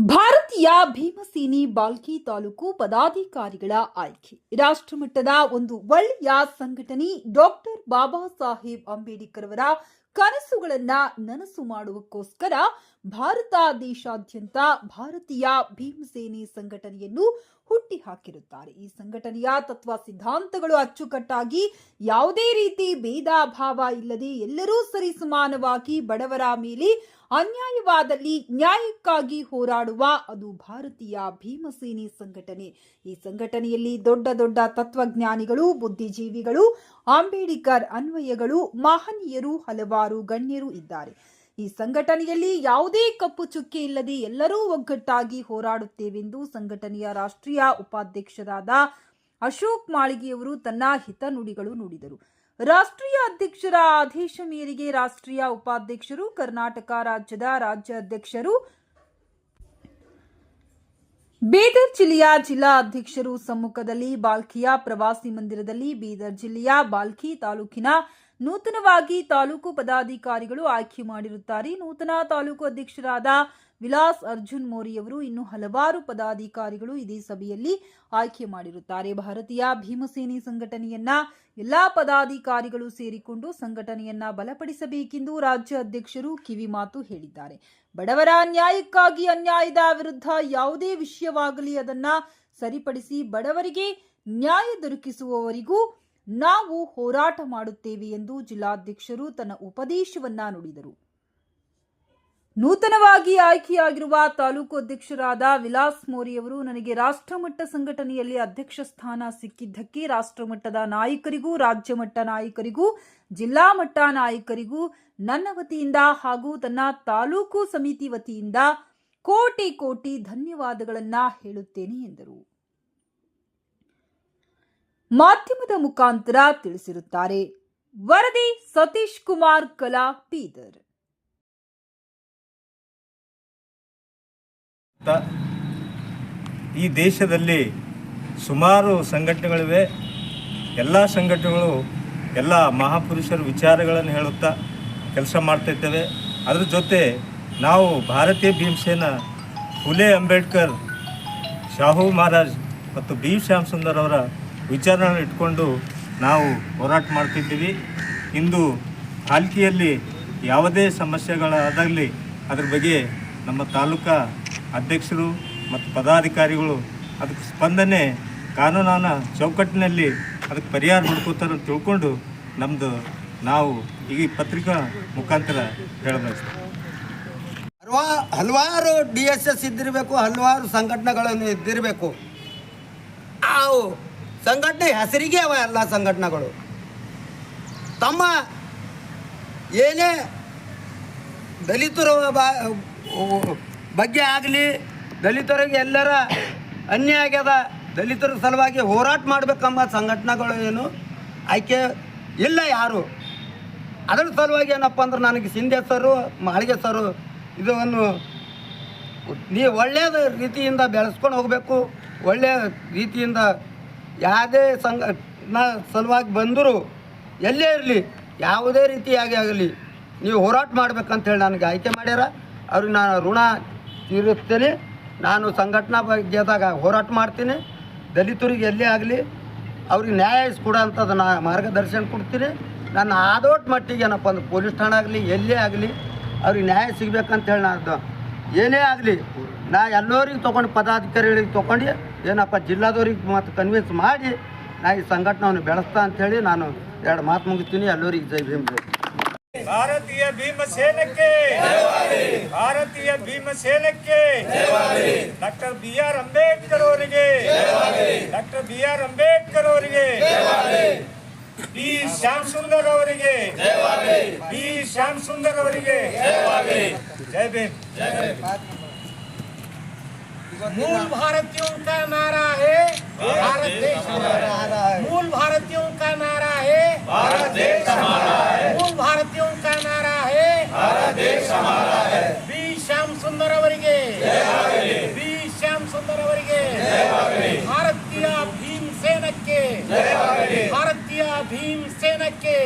ಭಾರತೀಯ ಭೀಮಸೇನಿ ಬಾಲ್ಕಿ ತಾಲೂಕು ಪದಾಧಿಕಾರಿಗಳ ಆಯ್ಕೆ. ರಾಷ್ಟ್ರಮಟ್ಟದ ಒಂದು ಒಳ್ಳೆಯ ಸಂಘಟನೆ ಡಾಕ್ಟರ್ ಬಾಬಾ ಸಾಹೇಬ್ ಅಂಬೇಡ್ಕರ್ ಅವರ ಕನಸುಗಳನ್ನ ನನಸು ಮಾಡುವಕ್ಕೋಸ್ಕರ ಭಾರತ ದೇಶಾದ್ಯಂತ ಭಾರತೀಯ ಭೀಮಸೇನೆ ಸಂಘಟನೆಯನ್ನು ಹುಟ್ಟಿ ಹಾಕಿರುತ್ತಾರೆ ಈ ಸಂಘಟನೆಯ ತತ್ವ ಸಿದ್ಧಾಂತಗಳು ಅಚ್ಚುಕಟ್ಟಾಗಿ ಯಾವುದೇ ರೀತಿ ಭೇದ ಭಾವ ಇಲ್ಲದೆ ಎಲ್ಲರೂ ಸರಿಸಮಾನವಾಗಿ ಬಡವರ ಮೇಲೆ ಅನ್ಯಾಯವಾದಲ್ಲಿ ನ್ಯಾಯಕ್ಕಾಗಿ ಹೋರಾಡುವ ಅದು ಭಾರತೀಯ ಭೀಮಸೇನೆ ಸಂಘಟನೆ. ಈ ಸಂಘಟನೆಯಲ್ಲಿ ದೊಡ್ಡ ದೊಡ್ಡ ತತ್ವಜ್ಞಾನಿಗಳು, ಬುದ್ಧಿಜೀವಿಗಳು, ಅಂಬೇಡ್ಕರ್ ಅನ್ವಯಗಳು, ಮಹನೀಯರು, ಹಲವಾರು ಗಣ್ಯರು ಇದ್ದಾರೆ. ಈ ಸಂಘಟನೆಯಲ್ಲಿ ಯಾವುದೇ ಕಪ್ಪು ಚುಕ್ಕೆ ಇಲ್ಲದೆ ಎಲ್ಲರೂ ಒಗ್ಗಟ್ಟಾಗಿ ಹೋರಾಡುತ್ತೇವೆಂದು ಸಂಘಟನೆಯ ರಾಷ್ಟ್ರೀಯ ಉಪಾಧ್ಯಕ್ಷರಾದ ಅಶೋಕ್ ಮಾಳಿಗೆಯವರು ತನ್ನ ಹಿತನುಡಿಗಳು ನುಡಿದರು. ರಾಷ್ಟ್ರೀಯ ಅಧ್ಯಕ್ಷರ ಆದೇಶ ಮೇರೆಗೆ ರಾಷ್ಟ್ರೀಯ ಉಪಾಧ್ಯಕ್ಷರು, ಕರ್ನಾಟಕ ರಾಜ್ಯದ ರಾಜ್ಯ ಅಧ್ಯಕ್ಷರು, ಬೀದರ್ ಜಿಲ್ಲೆಯ ಜಿಲ್ಲಾ ಅಧ್ಯಕ್ಷರು ಸಮ್ಮುಖದಲ್ಲಿ ಬಾಲ್ಕಿಯ ಪ್ರವಾಸಿ ಮಂದಿರದಲ್ಲಿ ಬೀದರ್ ಜಿಲ್ಲೆಯ ಬಾಲ್ಕಿ ತಾಲೂಕಿನ ನೂತನವಾಗಿ ತಾಲೂಕು ಪದಾಧಿಕಾರಿಗಳು ಆಯ್ಕೆ ಮಾಡಿರುತ್ತಾರೆ. ನೂತನ ತಾಲೂಕು ಅಧ್ಯಕ್ಷರಾದ ವಿಲಾಸ್ ಅರ್ಜುನ್ ಮೋರಿಯವರು ಇನ್ನು ಹಲವಾರು ಪದಾಧಿಕಾರಿಗಳು ಇದೇ ಸಭೆಯಲ್ಲಿ ಆಯ್ಕೆ ಮಾಡಿರುತ್ತಾರೆ. ಭಾರತೀಯ ಭೀಮಸೇನೆ ಸಂಘಟನೆಯನ್ನ ಎಲ್ಲಾ ಪದಾಧಿಕಾರಿಗಳು ಸೇರಿಕೊಂಡು ಸಂಘಟನೆಯನ್ನ ಬಲಪಡಿಸಬೇಕೆಂದು ರಾಜ್ಯ ಅಧ್ಯಕ್ಷರು ಕಿವಿಮಾತು ಹೇಳಿದ್ದಾರೆ. ಬಡವರ ನ್ಯಾಯಕ್ಕಾಗಿ ಅನ್ಯಾಯದ ವಿರುದ್ಧ ಯಾವುದೇ ವಿಷಯವಾಗಲಿ ಅದನ್ನ ಸರಿಪಡಿಸಿ ಬಡವರಿಗೆ ನ್ಯಾಯ ದೊರಕಿಸುವವರಿಗೂ ನಾವು ಹೋರಾಟ ಮಾಡುತ್ತೇವೆ ಎಂದು ಜಿಲ್ಲಾಧ್ಯಕ್ಷರು ತನ್ನ ಉಪದೇಶವನ್ನ ನುಡಿದರು. ನೂತನವಾಗಿ ಆಯ್ಕೆಯಾಗಿರುವ ತಾಲೂಕು ಅಧ್ಯಕ್ಷರಾದ ವಿಲಾಸ್ ಮೋರಿಯವರು ನನಗೆ ರಾಷ್ಟ್ರಮಟ್ಟ ಸಂಘಟನೆಯಲ್ಲಿ ಅಧ್ಯಕ್ಷ ಸ್ಥಾನ ಸಿಕ್ಕಿದ್ದಕ್ಕೆ ರಾಷ್ಟ್ರಮಟ್ಟದ ನಾಯಕರಿಗೂ ರಾಜ್ಯ ಮಟ್ಟ ನಾಯಕರಿಗೂ, ಜಿಲ್ಲಾ ಮಟ್ಟ ನಾಯಕರಿಗೂ ನನ್ನ ವತಿಯಿಂದ ಹಾಗೂ ತನ್ನ ತಾಲೂಕು ಸಮಿತಿ ವತಿಯಿಂದ ಕೋಟಿ ಕೋಟಿ ಧನ್ಯವಾದಗಳನ್ನು ಹೇಳುತ್ತೇನೆ ಎಂದರು. ಮಾಧ್ಯಮದ ಮುಖಾಂತರ ತಿಳಿಸಿರುತ್ತಾರೆ. ವರದಿ ಸತೀಶ್ ಕುಮಾರ್, ಕಲಾ, ಬೀದರ್. ಈ ದೇಶದಲ್ಲಿ ಸುಮಾರು ಸಂಘಟನೆಗಳಿವೆ. ಎಲ್ಲ ಸಂಘಟನೆಗಳು, ಎಲ್ಲ ಮಹಾಪುರುಷರ ವಿಚಾರಗಳನ್ನು ಹೇಳುತ್ತಾ ಕೆಲಸ ಮಾಡ್ತಿದ್ದೇವೆ. ಅದ್ರ ಜೊತೆ ನಾವು ಭಾರತೀಯ ಭೀಮಸೇನ ಫುಲೆ ಅಂಬೇಡ್ಕರ್, ಶಾಹು ಮಹಾರಾಜ್ ಮತ್ತು ಬಿ ಶ್ಯಾಮ್ ಸುಂದರ್ ಅವರ ವಿಚಾರಗಳನ್ನು ಇಟ್ಕೊಂಡು ನಾವು ಹೋರಾಟ ಮಾಡ್ತಿದ್ದೀವಿ. ಇಂದು ಹಾಲ್ಕಿಯಲ್ಲಿ ಯಾವುದೇ ಸಮಸ್ಯೆಗಳಾದಾಗಲಿ ಅದ್ರ ಬಗ್ಗೆ ನಮ್ಮ ತಾಲೂಕಾ ಅಧ್ಯಕ್ಷರು ಮತ್ತು ಪದಾಧಿಕಾರಿಗಳು ಅದಕ್ಕೆ ಸ್ಪಂದನೆ, ಕಾನೂನಾನ ಚೌಕಟ್ಟಿನಲ್ಲಿ ಅದಕ್ಕೆ ಪರಿಹಾರ ಹುಡ್ಕೋತಾರೆ ತಿಳ್ಕೊಂಡು ನಮ್ಮದು ನಾವು ಈ ಪತ್ರಿಕಾ ಮುಖಾಂತರ ಹೇಳಬೇಕು ಹಲವಾ, ಹಲವಾರು ಡಿ ಎಸ್ ಎಸ್ ಇದ್ದಿರಬೇಕು, ಹಲವಾರು ಸಂಘಟನೆಗಳನ್ನು ಇದ್ದಿರಬೇಕು. ಸಂಘಟನೆ ಹೆಸರಿಗೆ ಅವ ಎಲ್ಲ ಸಂಘಟನೆಗಳು. ತಮ್ಮ ಏನೇ ದಲಿತರ ಬಗ್ಗೆ ಆಗಲಿ, ದಲಿತರಿಗೆ ಎಲ್ಲರ ಅನ್ಯಾಯ ಆಗ್ಯದ, ದಲಿತರ ಸಲುವಾಗಿ ಹೋರಾಟ ಮಾಡಬೇಕಂಬ ಸಂಘಟನೆಗಳು ಏನು ಆಯ್ಕೆ ಇಲ್ಲ ಯಾರು. ಅದರ ಸಲುವಾಗಿ ಏನಪ್ಪ ಅಂದ್ರೆ ನನಗೆ ಸಿಂಧೆ ಸರು, ಮಾಳಿಗೆ ಸರು, ಇದನ್ನು ನೀವು ಒಳ್ಳೆಯದ ರೀತಿಯಿಂದ ಬೆಳೆಸ್ಕೊಂಡು ಹೋಗಬೇಕು ಒಳ್ಳೆಯ ರೀತಿಯಿಂದ ಯಾವುದೇ ಸಂಘ ನ ಸಲುವಾಗಿ ಬಂದರೂ ಎಲ್ಲೇ ಇರಲಿ, ಯಾವುದೇ ರೀತಿಯಾಗಿ ಆಗಲಿ, ನೀವು ಹೋರಾಟ ಮಾಡ್ಬೇಕಂತೇಳಿ ನನಗೆ ಆಯ್ಕೆ ಮಾಡ್ಯಾರ. ಅವ್ರಿಗೆ ನಾನು ಋಣ ತೀರಿಸ್ತೇನೆ. ನಾನು ಸಂಘಟನಾ ಬಗ್ಗೆದಾಗ ಹೋರಾಟ ಮಾಡ್ತೀನಿ. ದಲಿತರಿಗೆ ಎಲ್ಲೇ ಆಗಲಿ, ಅವ್ರಿಗೆ ನ್ಯಾಯ ಕೊಡೋಂಥದ್ದು ನಾ ಮಾರ್ಗದರ್ಶನ ಕೊಡ್ತೀನಿ. ನನ್ನ ಆದೋಟ್ ಮಟ್ಟಿಗೆ ಏನಪ್ಪ ಅಂದ್ರೆ ಪೊಲೀಸ್ ಠಾಣೆ ಆಗಲಿ, ಎಲ್ಲೇ ಆಗಲಿ ಅವ್ರಿಗೆ ನ್ಯಾಯ ಸಿಗ್ಬೇಕಂತೇಳಿ ನಾನು ಏನೇ ಆಗಲಿ, ನಾ ಎಲ್ಲರಿಗೆ ತೊಗೊಂಡು, ಪದಾಧಿಕಾರಿಗಳಿಗೆ ತೊಗೊಂಡು, ಏನಪ್ಪ, ಜಿಲ್ಲಾದವ್ರಿಗೆ ಮತ್ತು ಕನ್ವಿನ್ಸ್ ಮಾಡಿ, ನಾ ಈ ಸಂಘಟನೆಯನ್ನು ಬೆಳೆಸ್ತಾ ಅಂಥೇಳಿ ನಾನು ಎರಡು ಮಾತು ಮುಗಿತೀನಿ ಎಲ್ಲರಿಗೆ ಜೈ ಭೀಮ್ ಜೈ ಭಾರತೀಯ ಭೀಮಸೇನಕ್ಕೆ ಭಾರತೀಯ ಭೀಮಸೇನಕ್ಕೆ ಡಾಕ್ಟರ್ ಬಿ ಆರ್ ಅಂಬೇಡ್ಕರ್ ಅವರಿಗೆ. ಡಾಕ್ಟರ್ ಬಿ ಆರ್ ಅಂಬೇಡ್ಕರ್ ಅವರಿಗೆ. ಬಿ ಶ್ಯಾಮ್ ಸುಂದರ್ ಅವರಿಗೆ ಬಿ ಶ್ಯಾಮ್ ಸುಂದರ್ ಅವರಿಗೆ ಜೈ ಭೀಮ್ मूल भारतीयों का नारा है भारत देश हमारा है मूल भारतीयों का नारा है भारत देश हमारा है मूल ಬಿ ಶ್ಯಾಮ್ ಸುಂದರ್ ಅವರಿಗೆ ಬಿ ಶ್ಯಾಮ್ ಸುಂದರ್ ಅವರಿಗೆ ಭಾರತೀಯ ಭೀಮ್ ಸೇನಕ್ಕೆ ಭಾರತೀಯ ಭೀಮ್ ಸೇನಕ್ಕೆ